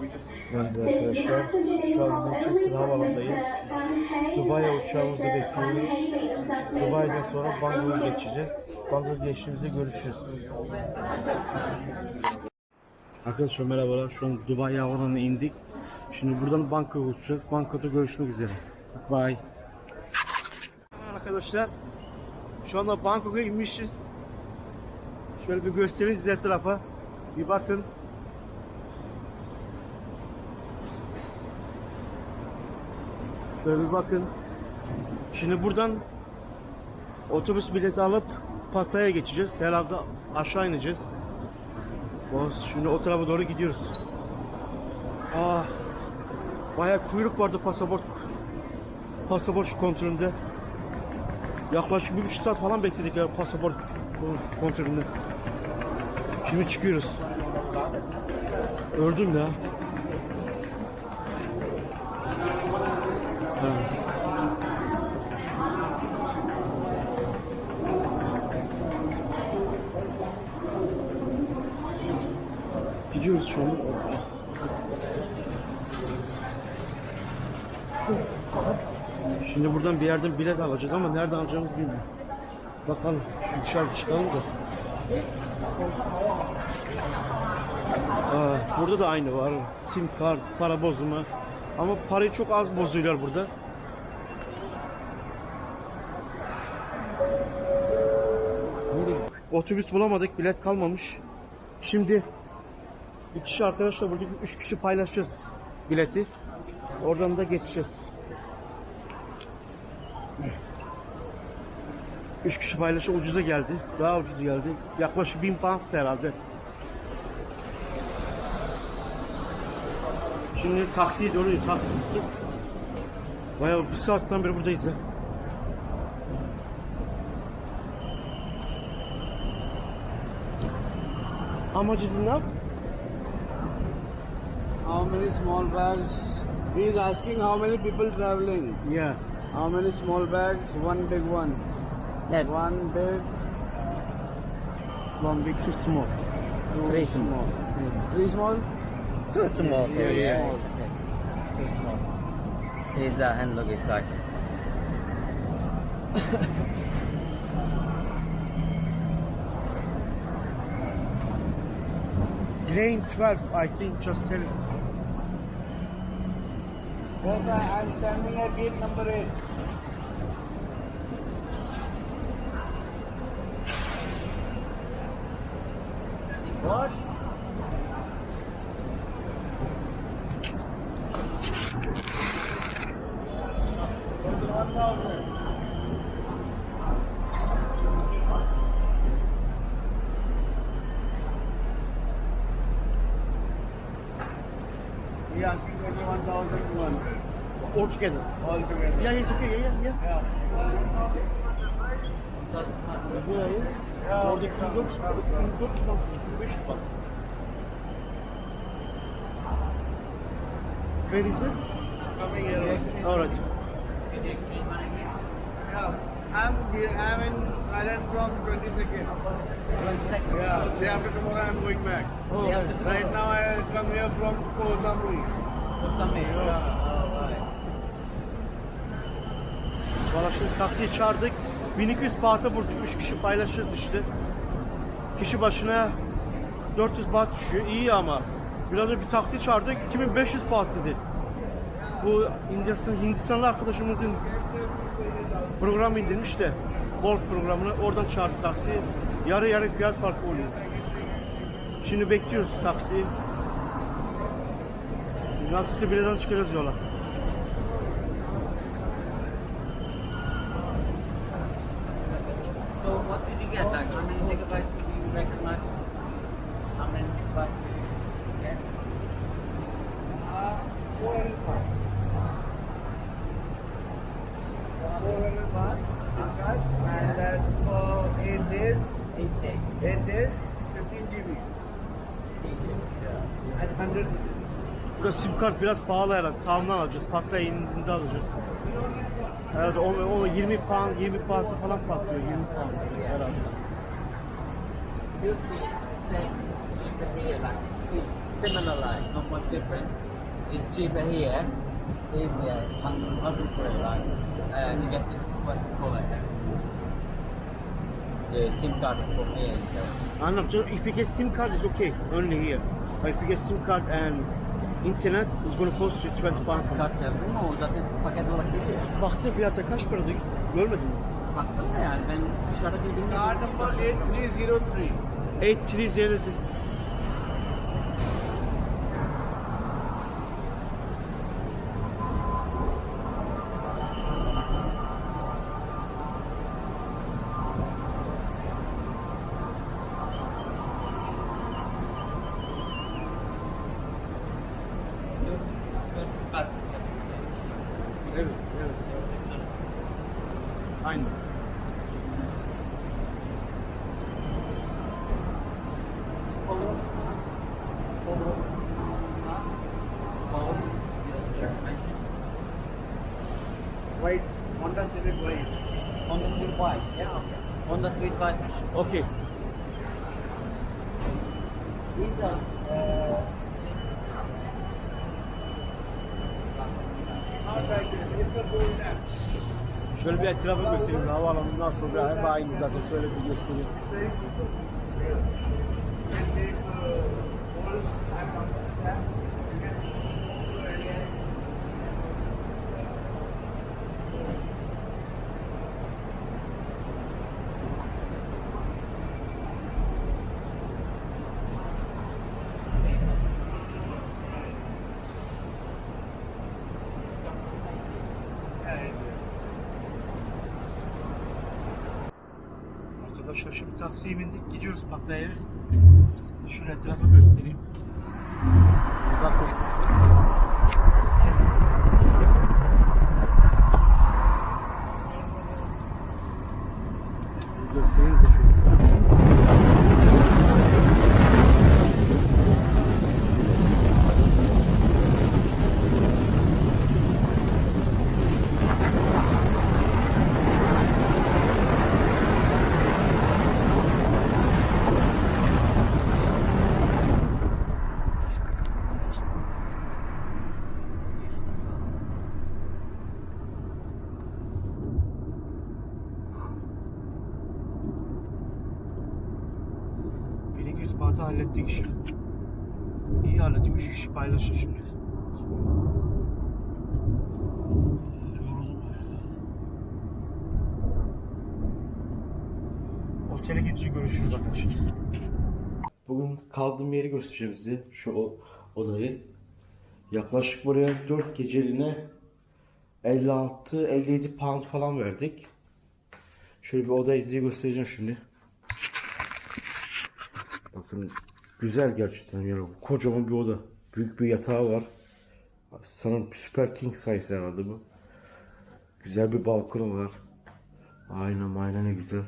Evet arkadaşlar şu an Manchester Havaalanı'ndayız. Dubai'ye uçağımızı bekliyoruz. Dubai'den sonra Bangkok'a geçeceğiz. Bangkok geçtiğimizde görüşürüz. Arkadaşlar merhabalar. Şu an Dubai Havaalanı'na indik. Şimdi buradan Bangkok'a uçacağız. Bangkok'ta görüşmek üzere. Bye. Arkadaşlar şu anda Bangkok'a inmişiz. Şöyle bir göstereyim size etrafa. Bir bakın. Şöyle bir bakın. Şimdi buradan otobüs bileti alıp Pattaya'ya geçeceğiz. Herhalde aşağı ineceğiz. Şimdi o tarafa doğru gidiyoruz. Aa, bayağı kuyruk vardı pasaport pasaport kontrolünde. Yaklaşık bir buçuk saat falan bekledik ya pasaport kontrolünde. Şimdi çıkıyoruz. Öldüm ya. Gidiyoruz şu an. Şimdi buradan bir yerden bilet alacağız ama nereden alacağımızı bilmiyorum. Bakalım dışarı çıkalım da. Aa, burada da aynı var. Sim kart, para bozma. Ama parayı çok az bozuyorlar burada. Otobüs bulamadık, bilet kalmamış. Şimdi bir kişi arkadaşla buradaki üç kişi paylaşacağız bileti. Oradan da geçeceğiz. Üç kişi paylaşı ucuza geldi. Daha ucuz geldi. Yaklaşık bin pound herhalde. Şimdi taksiye doğru taksi tuttuk. Bayağı bir saatten beri buradayız ya. How much? How many small bags? He is asking how many people traveling. Yeah. How many small bags? One big one. Yeah, One big, One big, two small. two Three small. Three small? too small for Yeah, yeah. It's okay. Too small. His uh, hand luggage like Lane 12, I think, just tell Yes, I am standing at gate number eight. What? One thousand. He asking twenty-one thousand one all together. Yeah, it's okay, yeah, yeah. Yeah. Burayı, oradaki 104, 104 5 bak. Where is it? Coming here. Alright. Yeah. I'm I'm in Thailand from 22nd. Yeah. Day after tomorrow I'm going back. Oh, right. Right now I come here from Koh Samui. Yeah. Valla şimdi taksiyi çağırdık. 1200 bahata vurduk. 3 kişi paylaşacağız işte. Kişi başına 400 baht düşüyor. İyi ama. Biraz önce bir taksi çağırdık. 2500 baht dedi. Bu Hindistan, Hindistanlı arkadaşımızın program indirmiş de Bolt programını oradan çağırdı taksiyi. Yarı yarı fiyat farkı oluyor. Şimdi bekliyoruz taksiyi. Nasılsa birazdan çıkacağız yola. So what did you get? How many gigabytes did you recognize? How many gigabytes did you get? Uh, 400 baht. 400 baht SIM card and that's for 8 days. Eight days. 8 days, 15 GB and 100 rupees. Burada sim kart biraz pahalı herhalde. Tamamdan alacağız. Patlaya indiğinde alacağız. Herhalde o, o 20 pound, 20 pound falan patlıyor. 20 pound herhalde. Fifty cents cheaper here, like similar like, not much different. It's cheaper here. Is yeah, hustle for it like uh, to get the what you call it. The SIM cards from here. So Anladım. So if you get SIM card, it's okay. Only here. But if you get SIM card and internet, it's going to cost you 20 pounds. kart yazdım ama o zaten paket olarak geliyor. Baktı fiyata kaç parada görmedin mi? Baktım da yani ben dışarıda bildiğim Card number 8303. Civic White. On the street white, yeah, okay. On the street white. Okay. These are uh. Şöyle bir etrafı göstereyim. Havaalanı nasıl bir hep aynı zaten. Şöyle bir göstereyim. Arkadaşlar şimdi taksiye bindik. Gidiyoruz Pattaya'ya. Şöyle etrafı göstereyim. Bakın. Göstereyim de şöyle. İspatı hallettik işi. İyi hallettik. Üç kişi paylaşır şimdi. Otele gidince görüşürüz arkadaşlar. Bugün kaldığım yeri göstereceğim size. Şu odayı. Yaklaşık buraya 4 geceliğine 56-57 pound falan verdik. Şöyle bir oda size göstereceğim şimdi. Bakın güzel gerçekten yani kocaman bir oda. Büyük bir yatağı var. Sanırım süper king size herhalde bu. Güzel bir balkonu var. Aynen aynen ne güzel.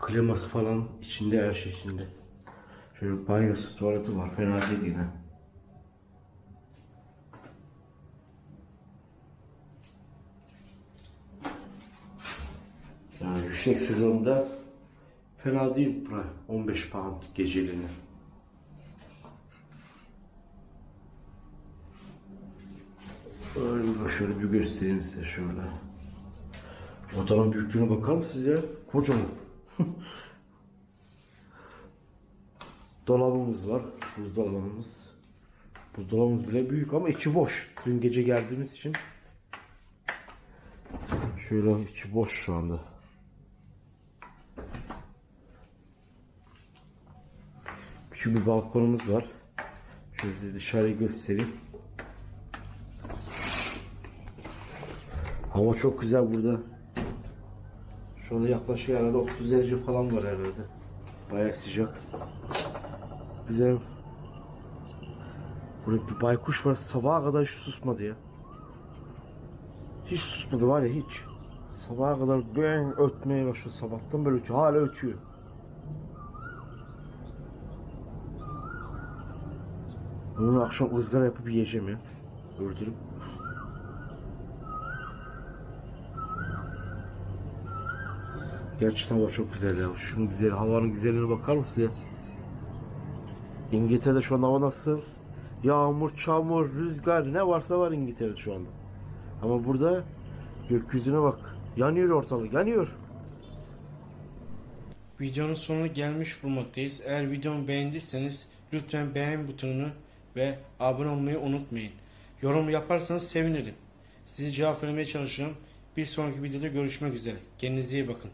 Kliması falan içinde her şey içinde. Şöyle banyosu tuvaleti var fena değil yine. Yani yüksek sezonda fena değil bura 15 pound geceliğine. Öyle şöyle bir göstereyim size şöyle. Odanın büyüklüğüne bakar mısınız ya? Kocaman. Dolabımız var. Buzdolabımız. Buzdolabımız bile büyük ama içi boş. Dün gece geldiğimiz için. Şöyle içi boş şu anda. Küçük bir balkonumuz var. Şöyle size dışarıyı göstereyim. Hava çok güzel burada. Şu anda yaklaşık herhalde 30 derece falan var herhalde. Bayağı sıcak. Güzel. Burada bir baykuş var. Sabaha kadar hiç susmadı ya. Hiç susmadı var ya hiç. Sabaha kadar ben ötmeye başladı sabahtan böyle ötüyor. Hala ötüyor. Bunu akşam ızgara yapıp yiyeceğim ya. Öldürüp. Gerçekten hava çok güzel ya. Şunun güzel, havanın güzelliğine bakar mısın ya? İngiltere'de şu an hava nasıl? Yağmur, çamur, rüzgar ne varsa var İngiltere'de şu anda. Ama burada gökyüzüne bak. Yanıyor ortalık, yanıyor. Videonun sonuna gelmiş bulmaktayız. Eğer videomu beğendiyseniz lütfen beğen butonunu ve abone olmayı unutmayın. Yorum yaparsanız sevinirim. Sizi cevap vermeye çalışıyorum. Bir sonraki videoda görüşmek üzere. Kendinize iyi bakın.